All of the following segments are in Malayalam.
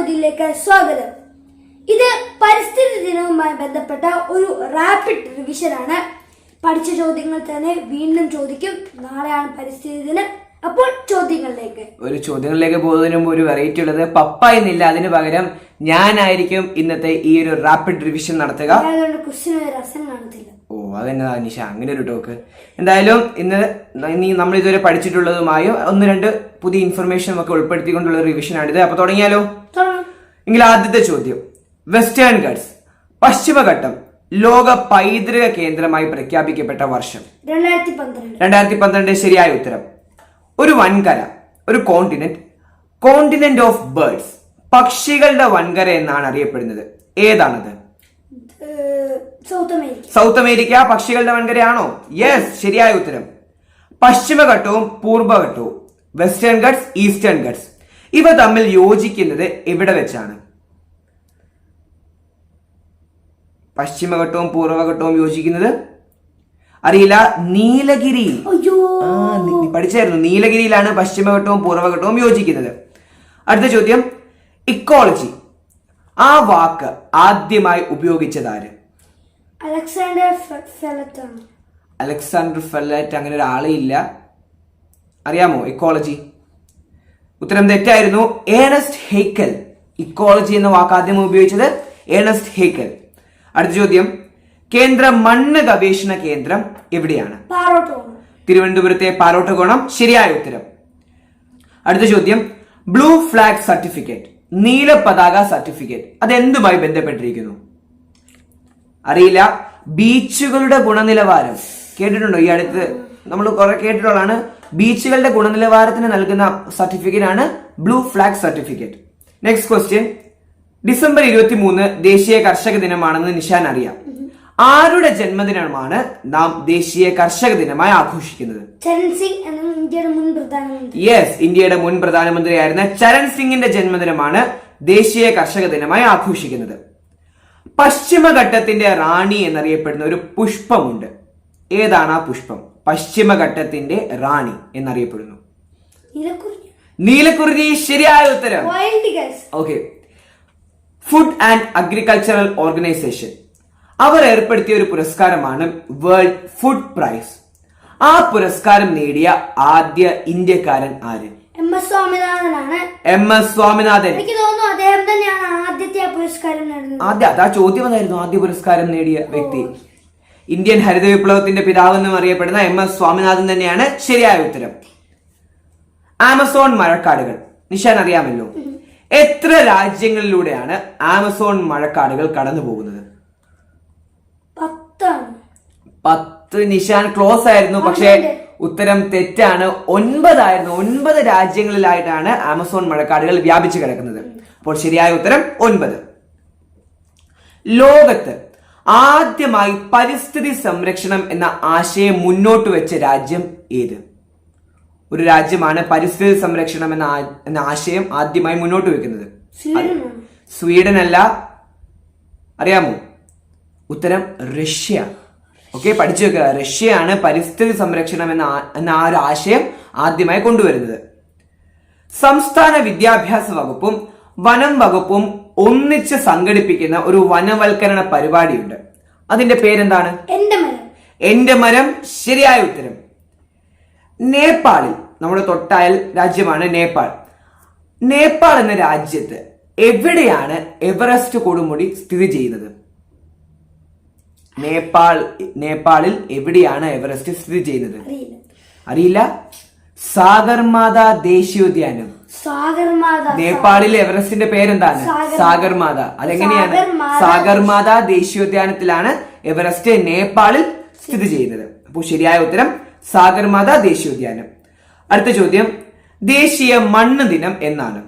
പൊതിയിലേക്ക് സ്വാഗതം. ഇത് പരിസ്ഥിതി ദിനവുമായി ബന്ധപ്പെട്ട ഒരു റാപ്പിഡ് റിവിഷൻ ആണ്. പഠിച്ച ചോദ്യങ്ങൾ തന്നെ വീണ്ടും ചോദിക്കും. നാളെയാണ് പരിസ്ഥിതി ദിനം. അപ്പോൾ ചോദ്യങ്ങളിലേക്ക്. ഒരു ചോദ്യങ്ങളിലേക്ക് പോകുന്നതിന് മുമ്പ് ഒരു വെറൈറ്റി ഉള്ളത്. പപ്പ എന്നില്ല. അതിന് പകരം ഞാനായിരിക്കും ഇന്നത്തെ ഈ ഒരു റാപ്പിഡ് റിവിഷൻ നടത്തുക. രസം കാണത്തില്ല. ഓ അതെന്നതാ നിഷ? അങ്ങനെ ഒരു ടോക്ക് എന്തായാലും ഇന്ന് ഇനി നമ്മൾ ഇതുവരെ പഠിച്ചിട്ടുള്ളതുമായും ഒന്ന് രണ്ട് പുതിയ ഇൻഫർമേഷനും ഒക്കെ ഉൾപ്പെടുത്തിക്കൊണ്ടുള്ള റിവിഷൻ റിവിഷനാണിത് അപ്പൊ തുടങ്ങിയാലോ? തുടങ്ങാം. എങ്കിൽ ആദ്യത്തെ ചോദ്യം. വെസ്റ്റേൺ ഗഡ്സ് പശ്ചിമഘട്ടം ലോക പൈതൃക കേന്ദ്രമായി പ്രഖ്യാപിക്കപ്പെട്ട വർഷം. രണ്ടായിരത്തി പന്ത്രണ്ട് രണ്ടായിരത്തി പന്ത്രണ്ട് ശരിയായ ഉത്തരം. ഒരു വൻകര ഒരു കോണ്ടിനെന്റ് കോണ്ടിനെന്റ് ഓഫ് ബേർഡ്സ് പക്ഷികളുടെ വൻകര എന്നാണ് അറിയപ്പെടുന്നത്. ഏതാണത്? South America. സൗത്ത് അമേരിക്ക പക്ഷികളുടെ വൻകരയാണോ? യെസ് ശരിയായ ഉത്തരം. പശ്ചിമഘട്ടവും പൂർവഘട്ടവും വെസ്റ്റേൺ ഗഡ്സ് ഈസ്റ്റേൺ ഗഡ്സ് ഇവ തമ്മിൽ യോജിക്കുന്നത് എവിടെ വെച്ചാണ്? പശ്ചിമഘട്ടവും പൂർവഘട്ടവും യോജിക്കുന്നത് അറിയില്ല. നീലഗിരി. പഠിച്ചായിരുന്നു. നീലഗിരിയിലാണ് പശ്ചിമഘട്ടവും പൂർവഘട്ടവും യോജിക്കുന്നത്. അടുത്ത ചോദ്യം. ഇക്കോളജി. ആ വാക്ക് ആദ്യമായി ഉപയോഗിച്ചത് ആര്? അലക്സാണ്ടർ അലക്സാണ്ടർ ഫെല്ലറ്റ് അങ്ങനെ ഒരാളെ ഇല്ല. അറിയാമോ ഇക്കോളജി? ഉത്തരം തെറ്റായിരുന്നു. ഏണസ്റ്റ് ഹേക്കൽ ഇക്കോളജി എന്ന വാക്ക് ആദ്യം ഉപയോഗിച്ചത് ഏണസ്റ്റ് ഹേക്കൽ അടുത്ത ചോദ്യം. കേന്ദ്ര മണ്ണ് ഗവേഷണ കേന്ദ്രം എവിടെയാണ്? തിരുവനന്തപുരത്തെ പാലോട്ടകോണം ശരിയായ ഉത്തരം. അടുത്ത ചോദ്യം. ബ്ലൂ ഫ്ലാഗ് സർട്ടിഫിക്കറ്റ് നീല പതാക സർട്ടിഫിക്കറ്റ് അത് അതെന്തുമായി ബന്ധപ്പെട്ടിരിക്കുന്നു? അറിയില്ല. ബീച്ചുകളുടെ ഗുണനിലവാരം. കേട്ടിട്ടുണ്ടോ? ഈ അടുത്ത് നമ്മൾ കുറെ കേട്ടിട്ടുള്ളതാണ്. ബീച്ചുകളുടെ ഗുണനിലവാരത്തിന് നൽകുന്ന സർട്ടിഫിക്കറ്റ് ആണ് blue flag certificate. Next question December ഇരുപത്തി മൂന്ന് ദേശീയ കർഷക ദിനമാണെന്ന് നിഷാൻ അറിയാം. ആരുടെ ജന്മദിനമാണ് നാം ദേശീയ കർഷക ദിനമായി ആഘോഷിക്കുന്നത്? ചരൺ സിംഗ് എന്ന ഇന്ത്യയുടെ മുൻ പ്രധാനമന്ത്രി. യെസ് ഇന്ത്യയുടെ മുൻ പ്രധാനമന്ത്രിയായിരുന്ന ചരൺ സിംഗിന്റെ ജന്മദിനമാണ് ദേശീയ കർഷക ദിനമായി ആഘോഷിക്കുന്നത്. പശ്ചിമഘട്ടത്തിന്റെ റാണി എന്നറിയപ്പെടുന്ന ഒരു പുഷ്പമുണ്ട്. ഏതാണ് ആ പുഷ്പം? പശ്ചിമഘട്ടത്തിന്റെ റാണി എന്നറിയപ്പെടുന്നു. നീലക്കുറിഞ്ഞി. ശരിയായ ഉത്തരം. Okay food and agricultural organization അവർ ഏർപ്പെടുത്തിയ ഒരു പുരസ്കാരമാണ് വേൾഡ് ഫുഡ് പ്രൈസ് ആ പുരസ്കാരം നേടിയ ആദ്യ ഇന്ത്യക്കാരൻ ആര്? M S സ്വാമിനാഥനാണ്. M S Swaminathan. എനിക്ക് തോന്നുന്നു അദ്ദേഹം തന്നെയാണ് ആദ്യത്തെ പുരസ്കാരം നേടുന്നത്. ആദ്യ അതാ ചോദ്യം അതായിരുന്നു. ആദ്യ പുരസ്കാരം നേടിയ വ്യക്തി. ഇന്ത്യൻ ഹരിത വിപ്ലവത്തിന്റെ പിതാവ് എന്നും അറിയപ്പെടുന്ന എം എസ് സ്വാമിനാഥൻ തന്നെയാണ് ശരിയായ ഉത്തരം. ആമസോൺ മഴക്കാടുകൾ. നിഷാൻ അറിയാമല്ലോ? എത്ര രാജ്യങ്ങളിലൂടെയാണ് ആമസോൺ മഴക്കാടുകൾ കടന്നു പോകുന്നത്? പത്ത് നിഷാൻ ക്ലോസ് ആയിരുന്നു പക്ഷേ ഉത്തരം തെറ്റാണ്. ഒൻപതായിരുന്നു. ഒൻപത് രാജ്യങ്ങളിലായിട്ടാണ് ആമസോൺ മഴക്കാടുകൾ വ്യാപിച്ചു കിടക്കുന്നത്. അപ്പോൾ ശരിയായ ഉത്തരം ഒൻപത്. ലോകത്ത് ആദ്യമായി പരിസ്ഥിതി സംരക്ഷണം എന്ന ആശയം മുന്നോട്ട് വെച്ച രാജ്യം ഏത്? ഒരു രാജ്യമാണ് പരിസ്ഥിതി സംരക്ഷണം എന്ന എന്ന ആശയം ആദ്യമായി മുന്നോട്ട് വെക്കുന്നത് സ്വീഡൻ അല്ല അറിയാമോ? ഉത്തരം റഷ്യ. ഓക്കെ പഠിച്ചു വെക്കുക. റഷ്യയാണ് പരിസ്ഥിതി സംരക്ഷണം എന്ന ആ- എന്ന ആ ഒരു ആശയം ആദ്യമായി കൊണ്ടുവരുന്നത്. സംസ്ഥാന വിദ്യാഭ്യാസ വകുപ്പും വനം വകുപ്പും ഒന്നിച്ച് സംഘടിപ്പിക്കുന്ന ഒരു വനവൽക്കരണ പരിപാടിയുണ്ട്. അതിന്റെ പേരെന്താണ്? എന്റെ മരം ശരിയായ ഉത്തരം. നേപ്പാളിൽ നമ്മുടെ തൊട്ടയൽ രാജ്യമാണ് നേപ്പാൾ. നേപ്പാൾ എന്ന രാജ്യത്ത് എവിടെയാണ് എവറസ്റ്റ് കൊടുമുടി സ്ഥിതി ചെയ്യുന്നത്? നേപ്പാൾ നേപ്പാളിൽ എവിടെയാണ് എവറസ്റ്റ് സ്ഥിതി ചെയ്യുന്നത്? അറിയില്ല. സാഗർമാത ദേശീയോദ്യാനം. സാഗർമാത നേപ്പാളിൽ എവറസ്റ്റിന്റെ പേരെന്താണ്? സാഗർ- സാഗർമാത അതെങ്ങനെയാണ്? സാഗർമാത. സാഗർമാത ദേശീയോദ്യാനത്തിലാണ് എവറസ്റ്റ് നേപ്പാളിൽ സ്ഥിതി ചെയ്യുന്നത്. അപ്പോൾ ശരിയായ ഉത്തരം സാഗർമാത ദേശീയോദ്യാനം. അടുത്ത ചോദ്യം ദേശീയ മണ്ണ് ദിനം എന്നാണ്.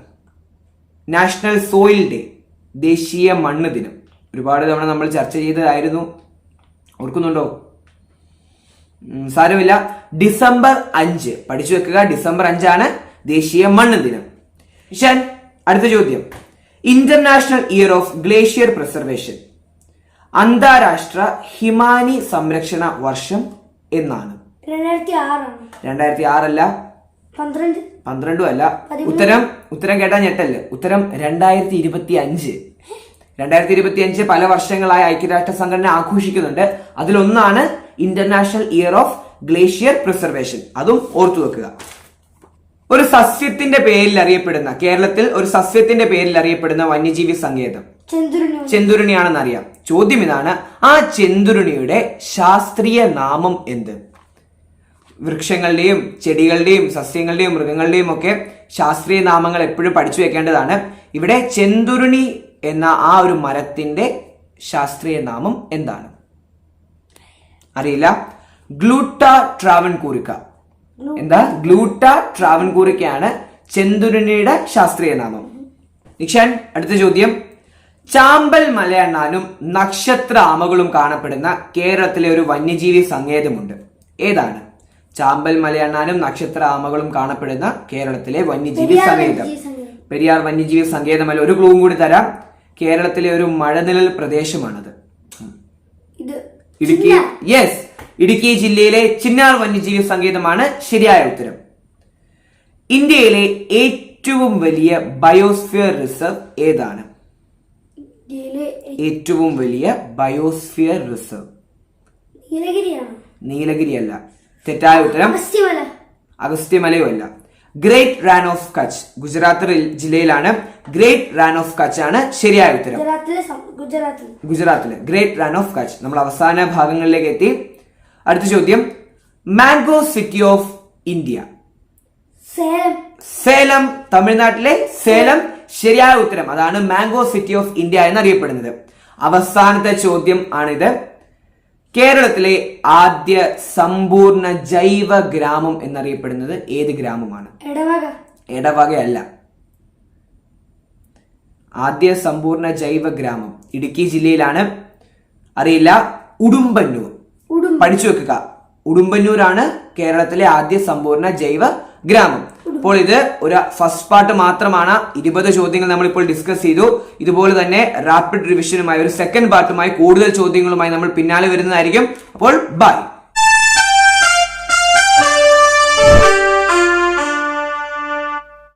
നാഷണൽ സോയിൽ ഡേ ദേശീയ മണ്ണ് ദിനം. ഒരുപാട് തവണ നമ്മൾ ചർച്ച ചെയ്തതായിരുന്നു. ഓർക്കുന്നുണ്ടോ? സാരമില്ല. ഡിസംബർ അഞ്ച്. പഠിച്ചു വെക്കുക ഡിസംബർ അഞ്ചാണ് ദേശീയ മണ്ണ് ദിനം. ഇഷാൻ അടുത്ത ചോദ്യം. International year of glacier preservation. അന്താരാഷ്ട്ര ഹിമാനി സംരക്ഷണ വർഷം എന്നാണ്. രണ്ടായിരത്തി ആറല്ല പന്ത്രണ്ട്. പന്ത്രണ്ടും അല്ല. ഉത്തരം ഉത്തരം കേട്ടാ ഞെട്ടൽ. ഉത്തരം രണ്ടായിരത്തി ഇരുപത്തി അഞ്ച് രണ്ടായിരത്തി ഇരുപത്തി അഞ്ച് പല വർഷങ്ങളായി ഐക്യരാഷ്ട്ര സംഘടന ആഘോഷിക്കുന്നുണ്ട്. അതിലൊന്നാണ് international year of glacier preservation അതും ഓർത്തു വെക്കുക. ഒരു സസ്യത്തിന്റെ പേരിൽ അറിയപ്പെടുന്ന കേരളത്തിൽ ഒരു സസ്യത്തിന്റെ പേരിൽ അറിയപ്പെടുന്ന വന്യജീവി സങ്കേതം. ചെന്തുരുണിയാണെന്ന് അറിയാം ചോദ്യം ഇതാണ് ആ ചെന്തുരുണിയുടെ ശാസ്ത്രീയ നാമം എന്ത്? വൃക്ഷങ്ങളുടെയും ചെടികളുടെയും സസ്യങ്ങളുടെയും മൃഗങ്ങളുടെയും ഒക്കെ ശാസ്ത്രീയ നാമങ്ങൾ എപ്പോഴും പഠിച്ചു വെക്കേണ്ടതാണ്. ഇവിടെ ചെന്തുരുണി എന്ന ആ ഒരു മരത്തിന്റെ ശാസ്ത്രീയ നാമം എന്താണ്? അറിയില്ല. ഗ്ലൂട്ട. ട്രാവൻ കൂരിക്ക എന്താ? ഗ്ലൂട്ട ട്രാവൻ കൂരിക്കയാണ് ചെന്തുരുണിയുടെ ശാസ്ത്രീയ നാമം. നിക്ഷാൻ അടുത്ത ചോദ്യം. ചാമ്പൽ മലയണ്ണാനും നക്ഷത്ര ആമകളും കാണപ്പെടുന്ന കേരളത്തിലെ ഒരു വന്യജീവി സങ്കേതമുണ്ട്. ഏതാണ്? ചാമ്പൽ മലയണ്ണാനും നക്ഷത്ര ആമകളും കാണപ്പെടുന്ന കേരളത്തിലെ വന്യജീവി സങ്കേതം. പെരിയാർ വന്യജീവി സങ്കേതമല്ല ഒരു ക്ലൂവും കൂടി തരാം. കേരളത്തിലെ ഒരു മഴനിഴൽ പ്രദേശമാണത്. ഇടുക്കി യെസ് ഇടുക്കി ജില്ലയിലെ ചിന്നാർ വന്യജീവി സങ്കേതമാണ് ശരിയായ ഉത്തരം. ഇന്ത്യയിലെ ഏറ്റവും വലിയ ബയോസ്ഫിയർ റിസർവ് ഏതാണ്? ഏറ്റവും വലിയ ബയോസ്ഫിയർ റിസർവ്. നീലഗിരി അല്ല തെറ്റായ ഉത്തരം അഗസ്ത്യമലയും അല്ല ഗ്രേറ്റ് റാൻ ഓഫ് കച്ച് ഗുജറാത്ത് ജില്ലയിലാണ് ഗ്രേറ്റ് റാൻ ഓഫ് കച്ച് ആണ് ശരിയായ ഉത്തരം. ഗുജറാത്തിലെ ഗ്രേറ്റ് റാൻ ഓഫ് കച്ച് നമ്മൾ അവസാന ഭാഗങ്ങളിലേക്ക് എത്തി. അടുത്ത ചോദ്യം. Mango city of India Salem. Salem തമിഴ്നാട്ടിലെ സേലം ശരിയായ ഉത്തരം. അതാണ് മാംഗോ സിറ്റി ഓഫ് ഇന്ത്യ എന്നറിയപ്പെടുന്നത്. അവസാനത്തെ ചോദ്യം ആണിത്. കേരളത്തിലെ ആദ്യ സമ്പൂർണ ജൈവ ഗ്രാമം എന്നറിയപ്പെടുന്നത് ഏത് ഗ്രാമമാണ്? എടവക. ഇടവകയല്ല ആദ്യ സമ്പൂർണ ജൈവ ഗ്രാമം ഇടുക്കി ജില്ലയിലാണ്. അറിയില്ല. ഉടുമ്പന്നൂർ. ഉടുമ്പ പഠിച്ചു വെക്കുക. ഉടുമ്പന്നൂരാണ് കേരളത്തിലെ ആദ്യ സമ്പൂർണ ജൈവ ഗ്രാമം. അപ്പോൾ ഇത് ഒരു ഫസ്റ്റ് പാർട്ട് മാത്രമാണ്. ഇരുപത് ചോദ്യങ്ങൾ നമ്മൾ ഇപ്പോൾ ഡിസ്കസ് ചെയ്തു. ഇതുപോലെ തന്നെ റാപ്പിഡ് റിവിഷനുമായി ഒരു സെക്കൻഡ് പാർട്ടുമായി കൂടുതൽ ചോദ്യങ്ങളുമായി നമ്മൾ പിന്നാലെ വരുന്നതായിരിക്കും. അപ്പോൾ ബൈ